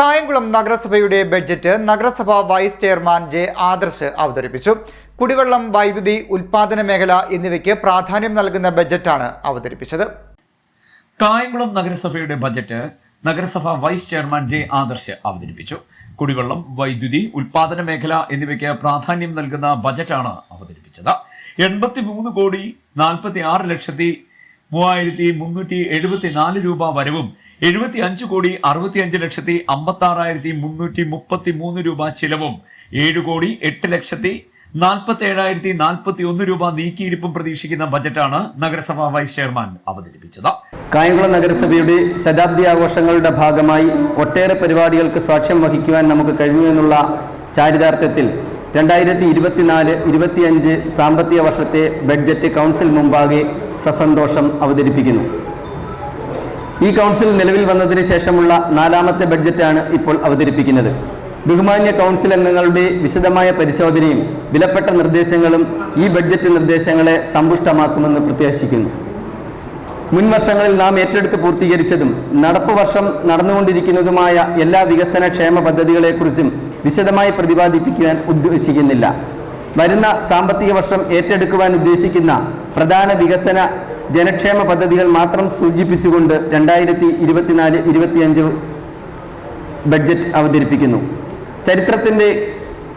കായംകുളം നഗരസഭയുടെ ബഡ്ജറ്റ് നഗരസഭാ vice chairman J Adarsh അവതരിപ്പിച്ചു. കുടിവെള്ളം വൈദ്യുതി ഉൽപാദന മേഖല എന്നിവയ്ക്ക് പ്രാധാന്യം നൽകുന്ന ബഡ്ജറ്റാണ് അവതരിപ്പിച്ചത്. കായംകുളം നഗരസഭയുടെ ബജറ്റ് നഗരസഭാ വൈസ് ചെയർമാൻ ജെ ആദർശ് അവതരിപ്പിച്ചു. കുടിവെള്ളം വൈദ്യുതി ഉൽപാദന മേഖല എന്നിവയ്ക്ക് പ്രാധാന്യം നൽകുന്ന ബജറ്റാണ് അവതരിപ്പിച്ചത്. എൺപത്തി മൂന്ന് കോടി നാൽപ്പത്തി ആറ് ലക്ഷത്തി മൂവായിരത്തി മുന്നൂറ്റി എഴുപത്തി നാല് രൂപ വരവും എഴുപത്തി അഞ്ച് കോടി അറുപത്തിയഞ്ച് ലക്ഷത്തി അമ്പത്തി ആറായിരത്തി മുന്നൂറ്റി മുപ്പത്തി മൂന്ന് രൂപ ചിലവും ഏഴ് കോടി എട്ട് ലക്ഷത്തി നാൽപ്പത്തി ഏഴായിരത്തി നാൽപ്പത്തി ഒന്ന് രൂപ നീക്കിയിരിപ്പും പ്രതീക്ഷിക്കുന്ന ബജറ്റാണ് നഗരസഭാ വൈസ് ചെയർമാൻ അവതരിപ്പിച്ചത്. കായംകുളം നഗരസഭയുടെ ശതാബ്ദി ആഘോഷങ്ങളുടെ ഭാഗമായി ഒട്ടേറെ പരിപാടികൾക്ക് സാക്ഷ്യം വഹിക്കുവാൻ നമുക്ക് കഴിഞ്ഞു എന്നുള്ള ചാരിതാർത്ഥ്യത്തിൽ രണ്ടായിരത്തി ഇരുപത്തിനാല് ഇരുപത്തിയഞ്ച് സാമ്പത്തിക വർഷത്തെ ബഡ്ജറ്റ് കൗൺസിൽ മുമ്പാകെ സസന്തോഷം അവതരിപ്പിക്കുന്നു. ഈ കൗൺസിൽ നിലവിൽ വന്നതിന് ശേഷമുള്ള നാലാമത്തെ ബഡ്ജറ്റാണ് ഇപ്പോൾ അവതരിപ്പിക്കുന്നത്. ബഹുമാന്യ കൗൺസിൽ അംഗങ്ങളുടെ വിശദമായ പരിശോധനയും വിലപ്പെട്ട നിർദ്ദേശങ്ങളും ഈ ബഡ്ജറ്റ് നിർദ്ദേശങ്ങളെ സമ്പുഷ്ടമാക്കുമെന്ന് പ്രത്യാശിക്കുന്നു. മുൻ വർഷങ്ങളിൽ നാം ഏറ്റെടുത്ത് പൂർത്തീകരിച്ചതും നടപ്പ് വർഷം നടന്നുകൊണ്ടിരിക്കുന്നതുമായ എല്ലാ വികസന ക്ഷേമ പദ്ധതികളെക്കുറിച്ചും വിശദമായി പ്രതിപാദിപ്പിക്കുവാൻ ഉദ്ദേശിക്കുന്നില്ല. വരുന്ന സാമ്പത്തിക വർഷം ഏറ്റെടുക്കുവാൻ ഉദ്ദേശിക്കുന്ന പ്രധാന വികസന ജനക്ഷേമ പദ്ധതികൾ മാത്രം സൂചിപ്പിച്ചുകൊണ്ട് രണ്ടായിരത്തി ഇരുപത്തിനാല് ഇരുപത്തിയഞ്ച് ബഡ്ജറ്റ് അവതരിപ്പിക്കുന്നു. ചരിത്രത്തിന്റെ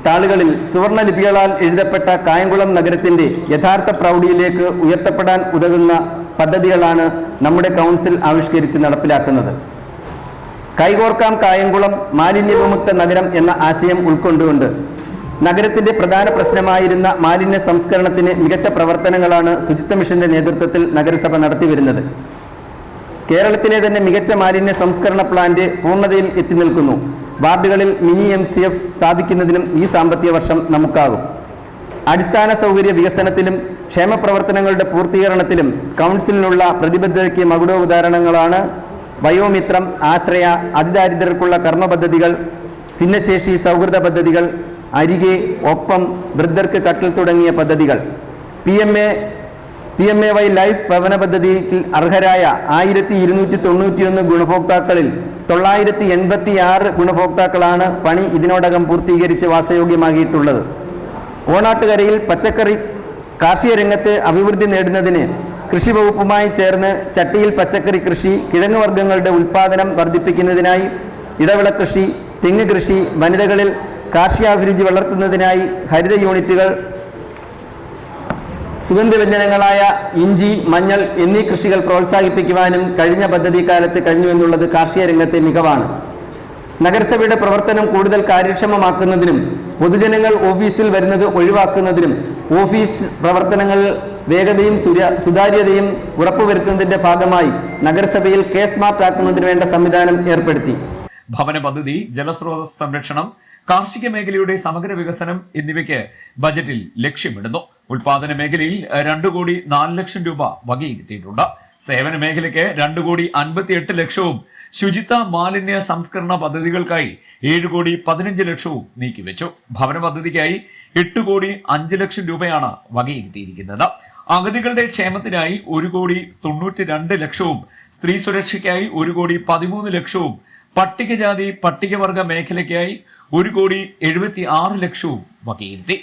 താളുകളിൽ സുവർണ ലിപികളാൽ എഴുതപ്പെട്ട കായംകുളം നഗരത്തിന്റെ യഥാർത്ഥ പ്രൗഢിയിലേക്ക് ഉയർത്തപ്പെടാൻ ഉതകുന്ന പദ്ധതികളാണ് നമ്മുടെ കൗൺസിൽ ആവിഷ്കരിച്ച് നടപ്പിലാക്കുന്നത്. കൈകോർക്കാം കായംകുളം മാലിന്യവിമുക്ത നഗരം എന്ന ആശയം ഉൾക്കൊണ്ടുകൊണ്ട് നഗരത്തിന്റെ പ്രധാന പ്രശ്നമായിരുന്ന മാലിന്യ സംസ്കരണത്തിന് മികച്ച പ്രവർത്തനങ്ങളാണ് ശുചിത്വ മിഷന്റെ നേതൃത്വത്തിൽ നഗരസഭ നടത്തിവരുന്നത് കേരളത്തിലെ തന്നെ മികച്ച മാലിന്യ സംസ്കരണ പ്ലാന്റ് പൂർണതയിൽ എത്തി നിൽക്കുന്നു. വാർഡുകളിൽ മിനി എം സി എഫ് സ്ഥാപിക്കുന്നതിനും ഈ സാമ്പത്തിക വർഷം നമുക്കാകും. അടിസ്ഥാന സൗകര്യ വികസനത്തിലും ക്ഷേമപ്രവർത്തനങ്ങളുടെ പൂർത്തീകരണത്തിലും കൗൺസിലിനുള്ള പ്രതിബദ്ധതയ്ക്ക് മകുട ഉദാഹരണങ്ങളാണ് വയോമിത്രം ആശ്രയ അതിദാരിദ്ര്യർക്കുള്ള കർമ്മ പദ്ധതികൾ ഭിന്നശേഷി സൗഹൃദ പദ്ധതികൾ അരികെ ഒപ്പം വൃദ്ധർക്ക് കട്ടിൽ തുടങ്ങിയ പദ്ധതികൾ. P M A P M A Y life ഭവന പദ്ധതിയിൽ അർഹരായ ആയിരത്തി ഇരുന്നൂറ്റി തൊണ്ണൂറ്റിയൊന്ന് ഗുണഭോക്താക്കളിൽ തൊള്ളായിരത്തി എൺപത്തി ആറ് ഗുണഭോക്താക്കളാണ് പണി ഇതിനോടകം പൂർത്തീകരിച്ച് വാസയോഗ്യമാക്കിയിട്ടുള്ളത്. ഓണാട്ടുകരയിൽ പച്ചക്കറി കാർഷിക രംഗത്ത് അഭിവൃദ്ധി നേടുന്നതിന് കൃഷി വകുപ്പുമായി ചേർന്ന് ചട്ടിയിൽ പച്ചക്കറി കൃഷി കിഴങ്ങ് വർഗങ്ങളുടെ ഉൽപ്പാദനം വർദ്ധിപ്പിക്കുന്നതിനായി ഇടവിള കൃഷി തെങ്ങ് കൃഷി വനിതകളിൽ കാർഷികാഭിരുചി വളർത്തുന്നതിനായി ഹരിത യൂണിറ്റുകൾ സുഗന്ധവ്യഞ്ജനങ്ങളായ ഇഞ്ചി മഞ്ഞൾ എന്നീ കൃഷികൾ പ്രോത്സാഹിപ്പിക്കുവാനും കഴിഞ്ഞ പദ്ധതി കാലത്ത് കഴിഞ്ഞു എന്നുള്ളത് കാർഷിക രംഗത്തെ മികവാണ്. നഗരസഭയുടെ പ്രവർത്തനം കൂടുതൽ കാര്യക്ഷമമാക്കുന്നതിനും പൊതുജനങ്ങൾ ഓഫീസിൽ വരുന്നത് ഒഴിവാക്കുന്നതിനും ഓഫീസ് പ്രവർത്തനങ്ങൾ വേഗതയും സുതാര്യതയും ഉറപ്പുവരുത്തുന്നതിന്റെ ഭാഗമായി നഗരസഭയിൽ കേസ് സ്മാർട്ട് ആക്കുന്നതിന് വേണ്ട സംവിധാനം ഏർപ്പെടുത്തി. ഭവന പദ്ധതി ജലസ്രോതസ് സംരക്ഷണം കാർഷിക മേഖലയുടെ സമഗ്ര വികസനം എന്നിവയ്ക്ക് ബജറ്റിൽ ലക്ഷ്യമിടുന്നു. ഉൽപാദന മേഖലയിൽ രണ്ടു കോടി നാല് ലക്ഷം രൂപ വകയിരുത്തിയിട്ടുണ്ട്. സേവന മേഖലയ്ക്ക് രണ്ടു കോടി അൻപത്തിയെട്ട് ലക്ഷവും ശുചിത്വ മാലിന്യ സംസ്കരണ പദ്ധതികൾക്കായി ഏഴ് കോടി പതിനഞ്ച് ലക്ഷവും നീക്കിവെച്ചു. ഭവന പദ്ധതിക്കായി എട്ട് കോടി അഞ്ച് ലക്ഷം രൂപയാണ് വകയിരുത്തിയിരിക്കുന്നത്. അഗതികളുടെ ക്ഷേമത്തിനായി ഒരു കോടി തൊണ്ണൂറ്റി രണ്ട് ലക്ഷവും സ്ത്രീ സുരക്ഷയ്ക്കായി ഒരു കോടി പതിമൂന്ന് ലക്ഷവും പട്ടികജാതി പട്ടികവർഗ മേഖലയ്ക്കായി ഒരു കോടി എഴുപത്തി ആറ് ലക്ഷവും വകയിരുത്തി.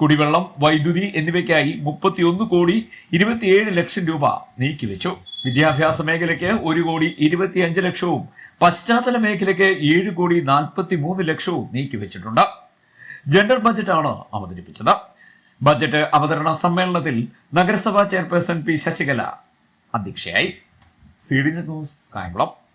കുടിവെള്ളം വൈദ്യുതി എന്നിവയ്ക്കായി മുപ്പത്തിയൊന്ന് കോടി ഇരുപത്തിയേഴ് ലക്ഷം രൂപ നീക്കിവെച്ചു. വിദ്യാഭ്യാസ മേഖലയ്ക്ക് ഒരു കോടി ഇരുപത്തിയഞ്ച് ലക്ഷവും പശ്ചാത്തല മേഖലയ്ക്ക് ഏഴ് കോടി നാൽപ്പത്തി മൂന്ന് ലക്ഷവും നീക്കിവെച്ചിട്ടുണ്ട്. ജനറൽ ബജറ്റാണ് അവതരിപ്പിച്ചത്. ബജറ്റ് അവതരണ സമ്മേളനത്തിൽ നഗരസഭാ ചെയർപേഴ്സൺ പി ശശികല അധ്യക്ഷയായി. C D news Kayamkulam.